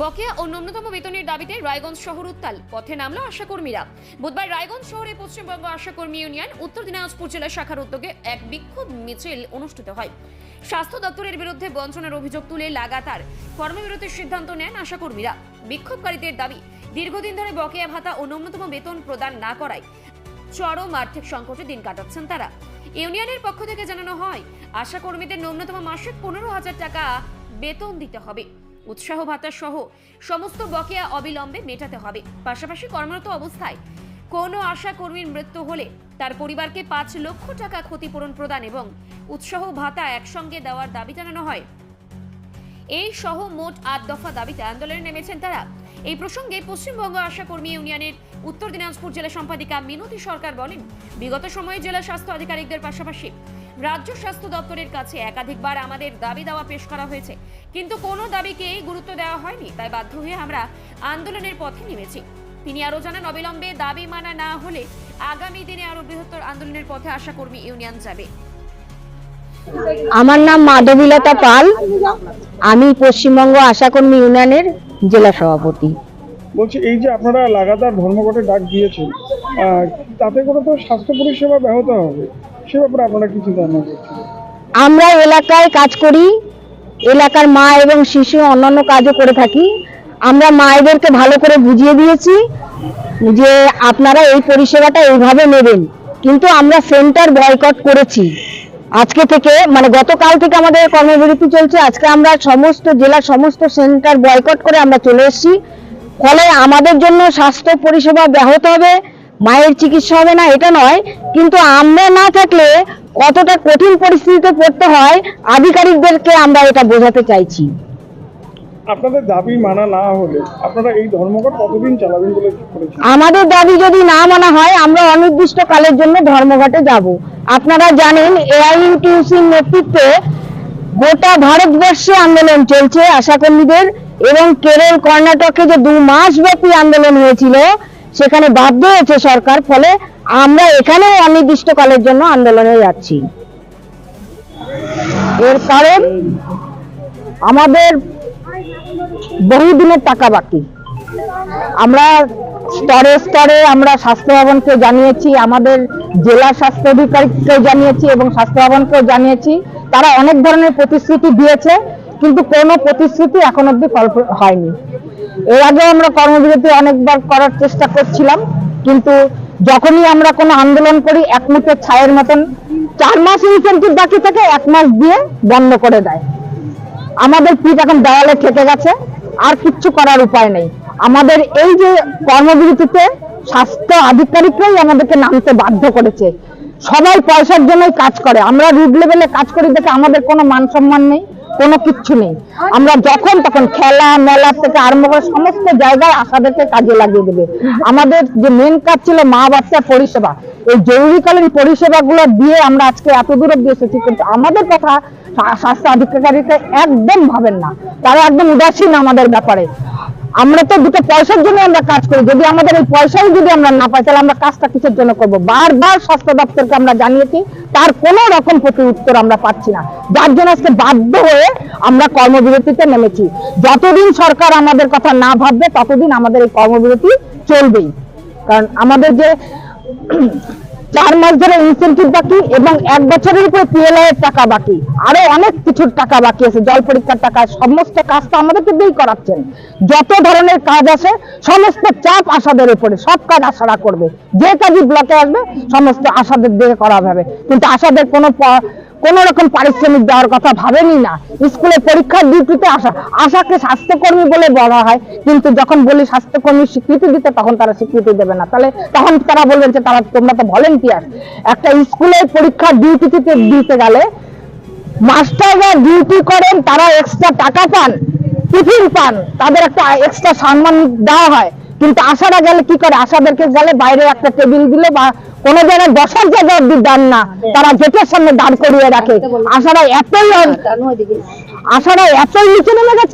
ন্যূনতম বেতনের দাবিতে রায়গঞ্জ শহর উত্তাল, পথে নামলো আশাকর্মীরা। বুধবার রায়গঞ্জ শহরে পশ্চিমবঙ্গ আশাকর্মী ইউনিয়ন, উত্তর দিনাজপুর জেলা শাখার উদ্যোগে এক বিক্ষোভ মিছিল অনুষ্ঠিত হয়। স্বাস্থ্য দপ্তরের বিরুদ্ধে বঞ্চনার অভিযোগ তুলে লাগাতার কর্মবিরতির সিদ্ধান্ত নেন আশাকর্মীরা। বিক্ষোভকারীদের দাবি, দীর্ঘদিন ধরে বকেয়া ভাতা ও ন্যূনতম বেতন প্রদান না করায় চরম আর্থিক সংকটে দিন কাটাচ্ছেন তারা। ইউনিয়নের পক্ষ থেকে জানানো হয় আশা কর্মীদের ন্যূনতম মাসিক পনেরো হাজার টাকা বেতন দিতে হবে। উৎসাহ ভাতা সহ সমস্ত বকেয়া অবিলম্বে মেটাতে হবে। পাশাপাশি কর্মরত অবস্থায় কোনো আশা কর্মীর মৃত্যু হলে তার পরিবারকে পাঁচ লক্ষ টাকা ক্ষতিপূরণ প্রদান এবং উৎসাহ ভাতা একসঙ্গে দেওয়ার দাবি জানানো হয়। এই সহ মোট আট দফা দাবিতে আন্দোলনে নেমেছেন তারা। এই প্রসঙ্গে পশ্চিমবঙ্গ আশা কর্মী ইউনিয়নের উত্তর দিনাজপুর জেলা সম্পাদিকা মিনতি সরকার বলেন, বিগত সময়ে জেলা স্বাস্থ্য আধিকারিকদের পাশাপাশি রাজ্য স্বাস্থ্য দপ্তরের কাছে একাধিকবার আমাদের দাবি দাওয়া পেশ করা হয়েছে। কিন্তু কোনো দাবিকেই গুরুত্ব দেওয়া হয়নি তাই বাধ্য হয়ে আমরা আন্দোলনের পথে নেমেছি। তিনি আরও জানান অবিলম্বে দাবি মানা না হলে আগামী দিনে আরও বৃহত্তর আন্দোলনের পথে আশা কর্মী ইউনিয়ন যাবে। আমার নাম মাধবীলতা পাল। আমি পশ্চিমবঙ্গ আশাকর্মী ইউনিয়নের জেলা সভাপতি। বলছি এই যে আপনারা লাগাতার ধর্মঘটে ডাক দিয়েছেন তাতে করে তো স্বাস্থ্য পরিষেবা ব্যাহত হবে। আমরা এলাকায় কাজ করি, এলাকার মা এবং শিশু অন্যান্য কাজও করে থাকি। আমরা মায়েদেরকে ভালো করে বুঝিয়ে দিয়েছি যে আপনারা এই পরিষেবাটা এইভাবে নেবেন। কিন্তু আমরা সেন্টার বয়কট করেছি। আজকে থেকে মানে গতকাল থেকে আমাদের কর্মবিরতি চলছে। আজকে আমরা সমস্ত জেলার সমস্ত সেন্টার বয়কট করে আমরা চলে এসেছি। ফলে আমাদের জন্য স্বাস্থ্য পরিষেবা ব্যাহত হবে। মায়ের চিকিৎসা হবে না এটা নয়। কিন্তু আমরা না থাকলে কতটা কঠিন পরিস্থিতিতে পড়তে হয় আধিকারিকদেরকে আমরা এটা বোঝাতে চাইছি। আপনাদের দাবি মানা না হলে আপনারা এই ধর্মঘট কতদিন চালাবেন বলে আমাদের দাবি যদি না মানা হয় আমরা অনির্দিষ্ট কালের জন্য ধর্মঘটে যাব। আপনারা জানেন এআইইউটিউসির নেতৃত্বে গোটা ভারতবর্ষে আন্দোলন চলছে আশাকর্মীদের এবং কেরল কর্ণাটকে যে দু মাস ব্যাপী আন্দোলন হয়েছিল সেখানে বাধ্য হয়েছে সরকার, ফলে আমরা এখানেও অনির্দিষ্টকালের জন্য আন্দোলনে যাচ্ছি। এর কারণ আমাদের বহুদিনের টাকা বাকি। আমরা স্তরে স্তরে আমরা স্বাস্থ্য ভবনকে জানিয়েছি, আমাদের জেলা স্বাস্থ্য অধিকারীকে জানিয়েছি এবং স্বাস্থ্য ভবনকেও জানিয়েছি। তারা অনেক ধরনের প্রতিশ্রুতি দিয়েছে, কিন্তু কোনো প্রতিশ্রুতি এখন অব্দি কল্প- হয়নি। এর আগে আমরা কর্মবিরতি অনেকবার করার চেষ্টা করছিলাম, কিন্তু যখনই আমরা কোনো আন্দোলন করি, এক ছায়ের মতন, চার মাস ইনসেন্টিভ বাকি থেকে, এক মাস দিয়ে বন্ধ করে দেয়। আমাদের পিঠ এখন দেওয়ালে ঠেকে গেছে, আর কিচ্ছু করার উপায় নেই। আমাদের এই যে কর্মবিরতিতে স্বাস্থ্য আধিকারিকরাই আমাদেরকে নামতে বাধ্য করেছে। সবাই পয়সার জন্যই কাজ করে। আমরা রুট লেভেলে কাজ করি দেখে আমাদের কোনো মান সম্মান নেই। কোনো কিচ্ছু নেই। আমরা যখন তখন খেলা, মেলা থেকে আরম্ভ করে সমস্ত জায়গায় আশাদেরকে কাজে লাগিয়ে দেবে। আমাদের যে মেন কাজ ছিল মা বাচ্চা পরিষেবা। এই জরুরিকালীন পরিষেবাগুলো দিয়ে আমরা আজকে এত দূর অব্দি এসেছি, কিন্তু আমাদের কথা স্বাস্থ্য আধিকারিকরা একদম ভাবেন না। তারা একদম উদাসীন আমাদের ব্যাপারে। আমরা তো দুটো পয়সার জন্য আমরা কাজ করি। যদি আমাদের এই পয়সাও যদি আমরা না পাই, তাহলে আমরা কাজটা কিসের জন্য করব? বারবার স্বাস্থ্য দপ্তরকে আমরা জানিয়েছি, তার কোনো রকম প্রতি উত্তর আমরা পাচ্ছি না। যার জন্য আজকে বাধ্য হয়ে আমরা কর্মবিরতিতে নেমেছি। যতদিন সরকার আমাদের কথা না ভাববে, ততদিন আমাদের এই কর্মবিরতি চলবেই। কারণ আমাদের যে চার মাস ধরে ইনসেন্টিভ বাকি এবং এক বছরের উপর পিএলআই এর টাকা বাকি। আরও অনেক কিছুর টাকা বাকি আছে, জল পরীক্ষার টাকা, সমস্ত কাজ তো আমাদেরকে দিয়েই করাচ্ছেন। যত ধরনের কাজ আছে, সমস্ত চাপ আশাদের উপরে, সব কাজ আশারা করবে। যে কাজই ব্লকে আসবে, সমস্ত আশাদের দিয়ে করা হবে। কিন্তু আশাদের কোনো কোনো রকম পারিশ্রমিক দেওয়ার কথা ভাবেনি না। স্কুলে পরীক্ষার ডিউটিতে আসা, আশাকে স্বাস্থ্যকর্মী বলে বলা হয়। কিন্তু যখন বলি স্বাস্থ্যকর্মীর স্বীকৃতি দিতে, তখন তারা স্বীকৃতি দেবে না। তাহলে তখন তারা বলবেন যে তারা, তোমরা তো ভলেন্টিয়ার। একটা স্কুলে পরীক্ষার ডিউটি দিতে দিতে গেলে মাস্টাররা ডিউটি করেন, তারা এক্সট্রা টাকা পান, টিফিন পান, তাদের একটা এক্সট্রা সম্মান দেওয়া হয়। কিন্তু আশারা গেলে কি করে? আশাদেরকে গেলে বাইরে একটা টেবিল দিলে বা কোনো জায়গায় বসার জায়গা অব্দি দেন না তারা গেটের সামনে দাঁড় করিয়ে রাখে। আশারা এতই আশারা এতই নিচে নেমে গেছে।